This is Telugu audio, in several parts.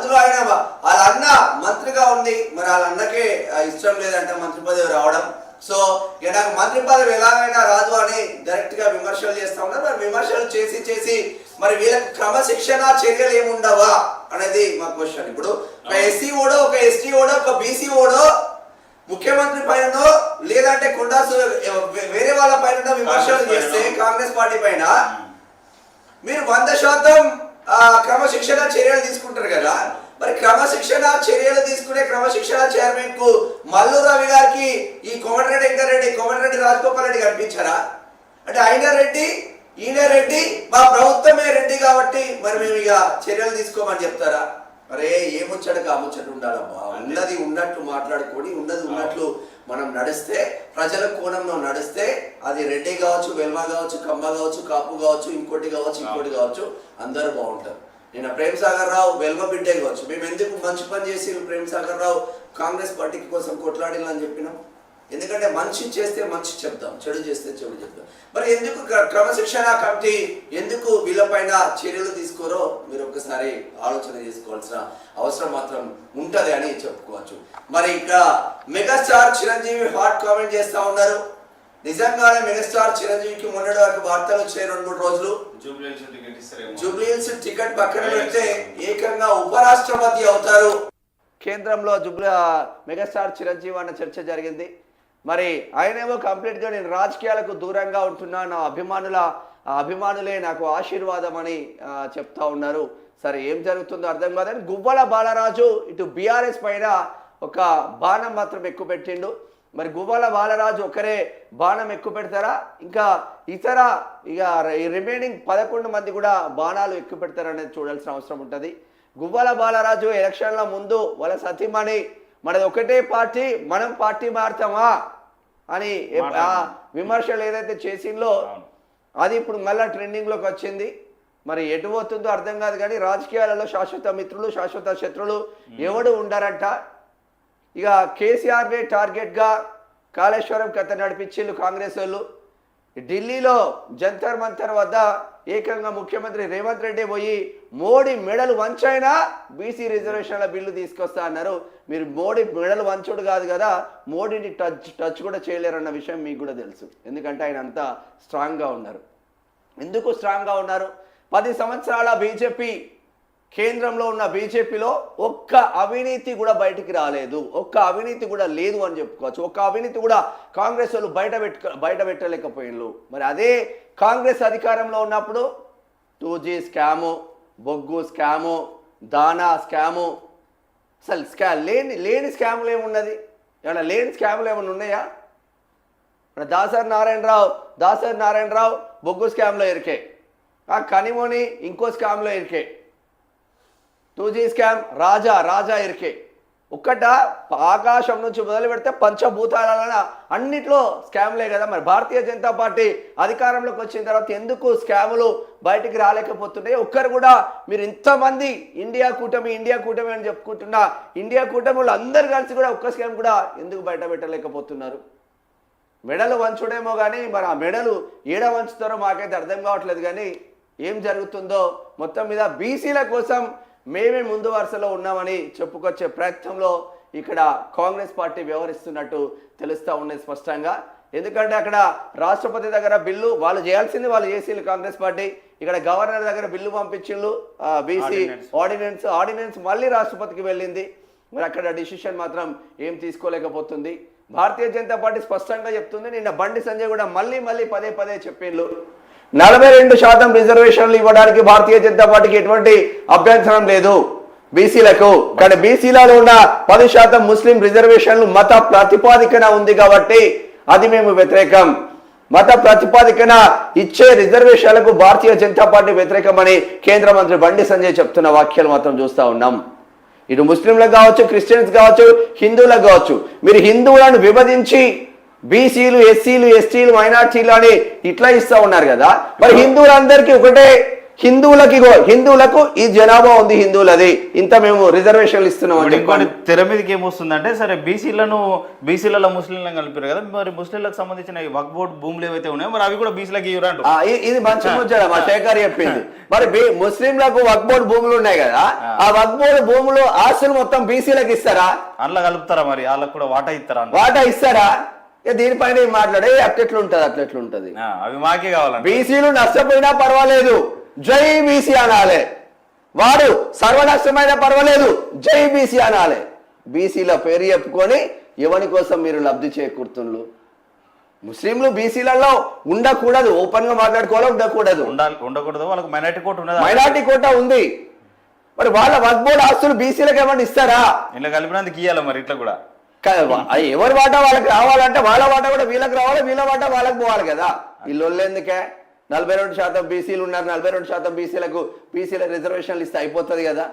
అందులో ఆయన వాళ్ళ అన్న మంత్రిగా ఉంది. మరి వాళ్ళ అన్నకే ఇష్టం లేదంట మంత్రి పదవి రావడం. సో ఇక నాకు మంత్రి పదవి ఎలాగైనా రాదు అని డైరెక్ట్గా విమర్శలు చేస్తా ఉన్నారు. మరి విమర్శలు చేసి చేసి మరి వీళ్ళకి క్రమశిక్షణ చర్యలు ఏముండవా అనేది మా క్వశ్చన్ ఇప్పుడు ఒక ఎస్సీ ఓడో ఒక ఎస్టీ ఓడో ఒక బీసీ ఓడో ముఖ్యమంత్రి పైన లేదంటే కొండా వేరే వాళ్ళ పైన విమర్శలు చేస్తే. కాంగ్రెస్ పార్టీ పైన మీరు వంద శాతం క్రమశిక్షణ చర్యలు తీసుకుంటారు కదా. మరి క్రమశిక్షణ చర్యలు తీసుకునే క్రమశిక్షణ చైర్మన్కు మల్లు రవి గారికి ఈ కోమటిరెడ్డి వెంకరెడ్డి కోమటిరెడ్డి రాజగోపాల్ రెడ్డి కనిపించారా? అంటే ఆయన రెడ్డి ఈయన రెడ్డి మా ప్రభుత్వమే రెడ్డి కాబట్టి మరి మేము ఇక చర్యలు తీసుకోమని చెప్తారా? అరే ఏముచ్చడక ఆ ముచ్చట ఉండాలమ్మా ఉన్నది ఉన్నట్టు మాట్లాడుకొని ఉన్నది ఉన్నట్లు మనం నడిస్తే ప్రజల కోణంలో నడిస్తే అది రెడ్డి కావచ్చు వెల్మ కావచ్చు కమ్మ కావచ్చు కాపు కావచ్చు ఇంకోటి కావచ్చు ఇంకోటి కావచ్చు అందరూ బాగుంటారు. నేను ప్రేమ్ సాగర్ రావు వెల్మ బిడ్డే కావచ్చు. మేము ఎందుకు మంచి పని చేసి ప్రేమ్ సాగర్ రావు? కాంగ్రెస్ పార్టీకి కోసం కొట్లాడినని చెప్పినాం. ఎందుకంటే మంచి చేస్తే మంచి చెప్తాం చెడు చేస్తే చెడు చెప్తాం. మరి ఎందుకు క్రమశిక్షణ కమిటీ ఎందుకు వీళ్ళపైన చర్యలు తీసుకోరో మీరు ఒక్కసారి ఆలోచన చేసుకోవాల్సిన అవసరం మాత్రం ఉంటది అని చెప్పుకోవచ్చు. మరి ఇక్కడ మెగాస్టార్ చిరంజీవి హాట్ కామెంట్ చేస్తా ఉన్నారు. నిజంగానే మెగాస్టార్ చిరంజీవికి మొన్నటి వరకు వార్తలు వచ్చాయి రెండు మూడు రోజులు. జూబ్లీహిల్స్ టికెట్ పక్కన పెడితే ఏకంగా ఉపరాష్ట్రపతి అవుతారు. కేంద్రంలో జుబ్లీ మెగాస్టార్ చిరంజీవి అన్న చర్చ జరిగింది. మరి ఆయనేమో కంప్లీట్గా నేను రాజకీయాలకు దూరంగా ఉంటున్నా నా అభిమానుల ఆ అభిమానులే నాకు ఆశీర్వాదం అని చెప్తా ఉన్నారు. సరే ఏం జరుగుతుందో అర్థం కాదని గువ్వల బాలరాజు ఇటు బీఆర్ఎస్ పైన ఒక బాణం మాత్రం ఎక్కువ పెట్టిండు. మరి గువ్వల బాలరాజు ఒకరే బాణం ఎక్కువ పెడతారా? ఇంకా ఇతర ఇక రిమైనింగ్ పదకొండు మంది కూడా బాణాలు ఎక్కువ పెడతారనేది చూడాల్సిన అవసరం ఉంటుంది. గువ్వల బాలరాజు ఎలక్షన్ల ముందు వాళ్ళ సతీమణి మనది ఒకటే పార్టీ మనం పార్టీ మారుతామా? అని విమర్శలు ఏదైతే చేసిందో. అది ఇప్పుడు మళ్ళీ ట్రెండింగ్లోకి వచ్చింది. మరి ఎటు పోతుందో అర్థం కాదు కానీ రాజకీయాలలో శాశ్వత మిత్రులు శాశ్వత శత్రులు ఎవడు ఉండరంట. ఇక కేసీఆర్నే టార్గెట్గా కాళేశ్వరం కథ నడిపించిండు కాంగ్రెస్ వాళ్ళు. ఢిల్లీలో జంతర్ మంతర్ వద్ద ఏకంగా ముఖ్యమంత్రి రేవంత్ రెడ్డి పోయి మోడీ మెడలు వంచైనా బీసీ రిజర్వేషన్ల బిల్లు తీసుకొస్తా అన్నారు. మీరు మోడీ మెడలు వంచుడు కాదు కదా మోడీని టచ్ టచ్ కూడా చేయలేరన్న విషయం మీకు కూడా తెలుసు. ఎందుకంటే ఆయన అంతా స్ట్రాంగ్గా ఉన్నారు. ఎందుకు స్ట్రాంగ్గా ఉన్నారు? పది సంవత్సరాల బీజేపీ కేంద్రంలో ఉన్న బీజేపీలో ఒక్క అవినీతి కూడా బయటికి రాలేదు. ఒక్క అవినీతి కూడా లేదు అని చెప్పుకోవచ్చు. ఒక్క అవినీతి కూడా కాంగ్రెస్ వాళ్ళు బయట పెట్టు బయట పెట్టలేకపోయిన్లు. మరి అదే కాంగ్రెస్ అధికారంలో ఉన్నప్పుడు టూ జీ స్కాము బొగ్గు స్కాము దానా స్కాము అసలు స్కా లేని లేని స్కాములు ఏమున్నది? ఏమన్నా లేని స్కాములు ఏమైనా ఉన్నాయా? మన దాసరి నారాయణరావు దాసరి నారాయణరావు బొగ్గు స్కామ్లో ఇరికే ఆ కనిమోని ఇంకో స్కామ్లో ఇరికే two G scam Raja Raja ఇరికే. ఒక్కట ఆకాశం నుంచి మొదలు పెడితే పంచభూతాల అన్నిట్లో స్కామ్లే కదా మరి. భారతీయ జనతా పార్టీ అధికారంలోకి వచ్చిన తర్వాత ఎందుకు స్కాములు బయటికి రాలేకపోతున్నాయి? ఒక్కరు కూడా మీరు ఇంతమంది ఇండియా కూటమి ఇండియా కూటమి అని చెప్పుకుంటున్నా ఇండియా కూటమిలో అందరు కలిసి కూడా ఒక్క స్కామ్ కూడా ఎందుకు బయట పెట్టలేకపోతున్నారు? మెడలు వంచుడేమో కానీ మరి ఆ మెడలు ఏడ వంచుతారో మాకైతే అర్థం కావట్లేదు కానీ ఏం జరుగుతుందో మొత్తం మీద బీసీల కోసం మేమే ముందు వరుసలో ఉన్నామని చెప్పుకొచ్చే ప్రయత్నంలో ఇక్కడ కాంగ్రెస్ పార్టీ వ్యవహరిస్తున్నట్టు తెలుస్తూ ఉన్నది స్పష్టంగా. ఎందుకంటే అక్కడ రాష్ట్రపతి దగ్గర బిల్లు వాళ్ళు చేయాల్సింది వాళ్ళు చేసిండ్రు కాంగ్రెస్ పార్టీ. ఇక్కడ గవర్నర్ దగ్గర బిల్లు పంపించిండ్రు బీసీ. ఆర్డినెన్స్. ఆర్డినెన్స్ మళ్ళీ రాష్ట్రపతికి వెళ్ళింది. మరి అక్కడ డిసిషన్ మాత్రం ఏం తీసుకోలేకపోతుంది. భారతీయ జనతా పార్టీ స్పష్టంగా చెప్తుంది నిన్న బండి సంజయ్ కూడా మళ్ళీ మళ్ళీ పదే పదే చెప్పిండ్రు. నలభై రెండు శాతం రిజర్వేషన్లు ఇవ్వడానికి భారతీయ జనతా పార్టీకి ఎటువంటి అభ్యంతరం లేదు. బీసీలకు కానీ బీసీలలో ఉన్న పది శాతం ముస్లిం రిజర్వేషన్లు మత ప్రాతిపాదికన ఉంది కాబట్టి అది మేము వ్యతిరేకం. మత ప్రాతిపాదికన ఇచ్చే రిజర్వేషన్లకు భారతీయ జనతా పార్టీ వ్యతిరేకమని కేంద్ర మంత్రి బండి సంజయ్ చెప్తున్న వ్యాఖ్యలు మాత్రం చూస్తూ ఉన్నాం. ఇటు ముస్లింలకు కావచ్చు క్రిస్టియన్స్ కావచ్చు హిందువులకు కావచ్చు మీరు హిందువులను విభజించి బీసీలు ఎస్సీలు ఎస్టీలు మైనార్టీలు అని ఇట్లా ఇస్తా ఉన్నారు కదా. మరి హిందువులందరికీ ఒకటే హిందువులకి హిందువులకు ఈ జనాభా ఉంది హిందువులది. ఇంత మేము రిజర్వేషన్లు ఇస్తున్నాం ఇంకోటి తెర మీదకి ఏమొస్తుందంటే సరే బీసీలను బీసీలలో ముస్లింలను కలిపారు కదా. మరి ముస్లింలకు సంబంధించిన వక్ బోర్డు భూములు ఏవైతే ఉన్నాయో మరి అవి కూడా బీసీలకి ఇవ్వరంటు ఇది మంచి ముచ్చట మా శేఖర్ చెప్పింది. మరి ముస్లింలకు వక్బోర్డు భూములు ఉన్నాయి కదా. ఆ. వక్బోర్డు భూములు ఆస్తులు మొత్తం బీసీలకు ఇస్తారా? అందులో కలుపుతారా మరి? వాళ్ళకి కూడా వాటా ఇస్తారా? వాటా ఇస్తారా? ఇక దీనిపైన ఏం మాట్లాడే? అట్లెట్లుంటది అట్లెట్లుంటది అవి మాకే కావాలంట. బీసీలు నష్టపోయినా పర్వాలేదు. జై బీసీ అనాలే. వాడు సర్వనష్టమైనా పర్వాలేదు. జై బీసీ అనాలే. బీసీల పేరు చెప్పుకొని ఎవరి కోసం మీరు లబ్ధి చేకూరుతుండ్రు? ముస్లింలు బీసీలలో ఉండకూడదు. ఓపెన్గా మాట్లాడుకోవాలి? ఉండకూడదు. ఉండకూడదు. వాళ్ళకి మైనార్టీ కోర్టు ఉన్నదా? మైనార్టీ కోట ఉంది. మరి వాళ్ళ వక్బోర్డ్ ఆస్తులు బీసీలకు ఏమన్నా ఇస్తారా? ఇలా కలిపినందుకు ఇయ్యాలి మరి ఇట్లా కూడా. అది ఎవరి వాటా వాళ్ళకి రావాలంటే వాళ్ళ వాటా కూడా వీళ్ళకి రావాలి వీళ్ళ వాటా వాళ్ళకి పోవాలి కదా. వీళ్ళు ఎందుకే? నలభై రెండు శాతం బీసీలు ఉన్నారు నలభై రెండు శాతం బీసీలకు బీసీల రిజర్వేషన్లు ఇస్తే అయిపోతుంది కదా.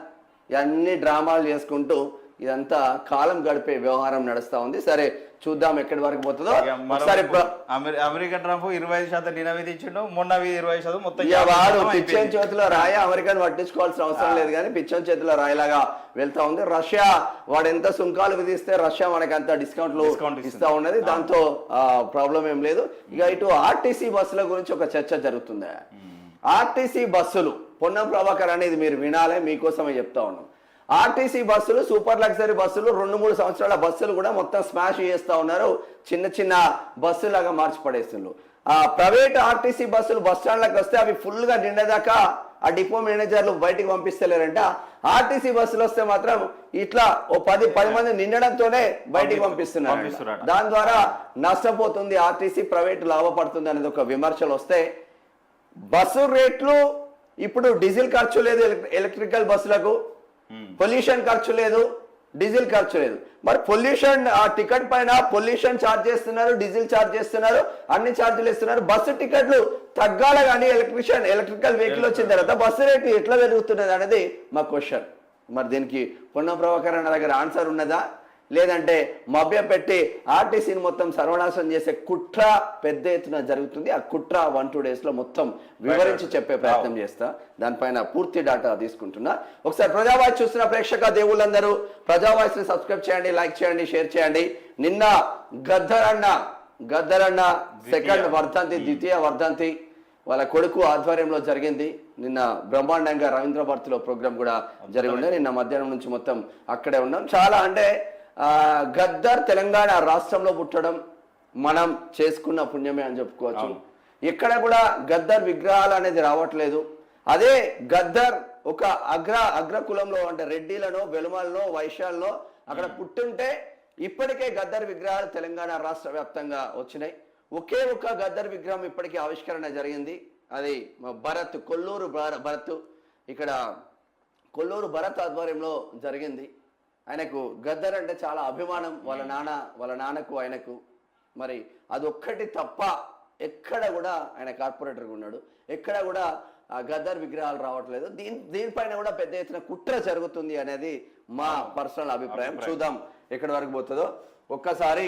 ఇవన్నీ డ్రామాలు చేసుకుంటూ ఇదంతా కాలం గడిపే వ్యవహారం నడుస్తా ఉంది. సరే చూద్దాం ఎక్కడి వరకు పోతుందో. ఒకసారి ప్ర- అమెరి- అమెరికా ట్రంప్ ఇరవై ఐదు శాతం నేను అవి ఇచ్చిండు మొన్న ఇరవై శాతం మొత్తం వాడు పిచ్చని. చేతిలో రాయ అమెరికన్ పట్టించుకోవాల్సిన అవసరం లేదు కానీ పిచ్చని చేతిలో రాయలాగా వెళ్తా ఉంది. రష్యా వాడు ఎంత సుంకాలు విధిస్తే రష్యా మనకి అంత డిస్కౌంట్లు. ఇస్తా ఉన్నది. దాంతో ప్రాబ్లం ఏం లేదు. ఇక ఇటు ఆర్టీసీ బస్సుల గురించి ఒక చర్చ జరుగుతుంది? ఆర్టీసీ బస్సులు పొన్నం ప్రభాకర్ అనేది మీరు వినాలే మీకోసమే చెప్తా ఉన్నాం. ఆర్టీసీ బస్సులు సూపర్ లగ్జరీ బస్సులు రెండు మూడు సంవత్సరాల బస్సులు కూడా మొత్తం స్మాష్ చేస్తా ఉన్నారు చిన్న చిన్న బస్సులాగా మార్చి పడేస్తున్నారు ఆ ప్రైవేట్ ఆర్టీసీ బస్సులు బస్ స్టాండ్లకు వస్తే అవి ఫుల్గా నిండేదాకా ఆ డిపో మేనేజర్లు బయటికి పంపిస్తలేరంట ఆర్టీసీ బస్సులు వస్తే మాత్రం ఇట్లా ఓ పది పది మంది నిండడంతోనే బయటికి పంపిస్తున్నారు. దాని ద్వారా నష్టపోతుంది ఆర్టీసీ ప్రైవేట్ లాభపడుతుంది అనేది ఒక విమర్శలు వస్తే బస్సు రేట్లు ఇప్పుడు డీజిల్ ఖర్చు లేదు ఎలక్- ఎలక్ట్రికల్ బస్సులకు. పొల్యూషన్ ఖర్చు లేదు డీజిల్ ఖర్చు లేదు. మరి పొల్యూషన్ ఆ టికెట్ పైన పొల్యూషన్ ఛార్జ్ చేస్తున్నారు డీజిల్ ఛార్జ్ చేస్తున్నారు అన్ని ఛార్జీలు ఇస్తున్నారు బస్సు టికెట్లు తగ్గాల కానీ ఎలక్ట్రిషియన్ ఎలక్ట్రికల్ వెహికల్ వచ్చిన తర్వాత బస్సు రేట్లు ఎట్లా పెరుగుతున్నది అనేది మా క్వశ్చన్. మరి దీనికి పొన్న ప్రభాకర్ అన్న దగ్గర ఆన్సర్ ఉన్నదా? లేదంటే మభ్య పెట్టి ఆర్టీసీని మొత్తం సర్వనాశనం చేసే కుట్ర పెద్ద ఎత్తున జరుగుతుంది. ఆ కుట్ర వన్ టూ డేస్లో మొత్తం వివరించి చెప్పే ప్రయత్నం చేస్తా. దానిపైన పూర్తి డాటా తీసుకుంటున్నా. ఒకసారి ప్రజావాయిస్ చూస్తున్న ప్రేక్షక దేవుళ్ళందరూ ప్రజావాయిస్ని సబ్స్క్రైబ్ చేయండి లైక్ చేయండి షేర్ చేయండి. నిన్న గద్దరన్న గద్దరన్న సెకండ్ వర్ధంతి ద్వితీయ వర్ధంతి వాళ్ళ కొడుకు ఆధ్వర్యంలో జరిగింది. నిన్న బ్రహ్మాండంగా రవీంద్ర భారతిలో ప్రోగ్రామ్ కూడా జరిగి ఉండే నిన్న మధ్యాహ్నం నుంచి మొత్తం అక్కడే ఉన్నాం. చాలా అంటే గద్దర్ తెలంగాణ రాష్ట్రంలో పుట్టడం మనం చేసుకున్న పుణ్యమే అని చెప్పుకోవచ్చు. ఎక్కడ కూడా గద్దర్ విగ్రహాలు అనేది రావట్లేదు. అదే గద్దర్ ఒక అగ్ర అగ్ర కులంలో అంటే రెడ్డిలను వెలుమల్లో వైశ్యాల్లో అక్కడ పుట్టుంటే ఇప్పటికే గద్దర్ విగ్రహాలు తెలంగాణ రాష్ట్ర వ్యాప్తంగా వచ్చినాయి. ఒకే ఒక్క గద్దర్ విగ్రహం ఇప్పటికీ ఆవిష్కరణ జరిగింది. అది భరత్ కొల్లూరు భర- భరత్ ఇక్కడ కొల్లూరు భరత్ ఆధ్వర్యంలో జరిగింది. ఆయనకు గద్దర్ అంటే చాలా అభిమానం వాళ్ళ నాన్న వాళ్ళ నాన్నకు ఆయనకు. మరి అదొక్కటి తప్ప ఎక్కడ కూడా ఆయన కార్పొరేటర్గా ఉన్నాడు. ఎక్కడ కూడా ఆ గద్దర్ విగ్రహాలు రావట్లేదు. దీని దీనిపైన కూడా పెద్ద ఎత్తున కుట్ర జరుగుతుంది అనేది మా పర్సనల్ అభిప్రాయం. చూద్దాం ఎక్కడి వరకు పోతుందో. ఒక్కసారి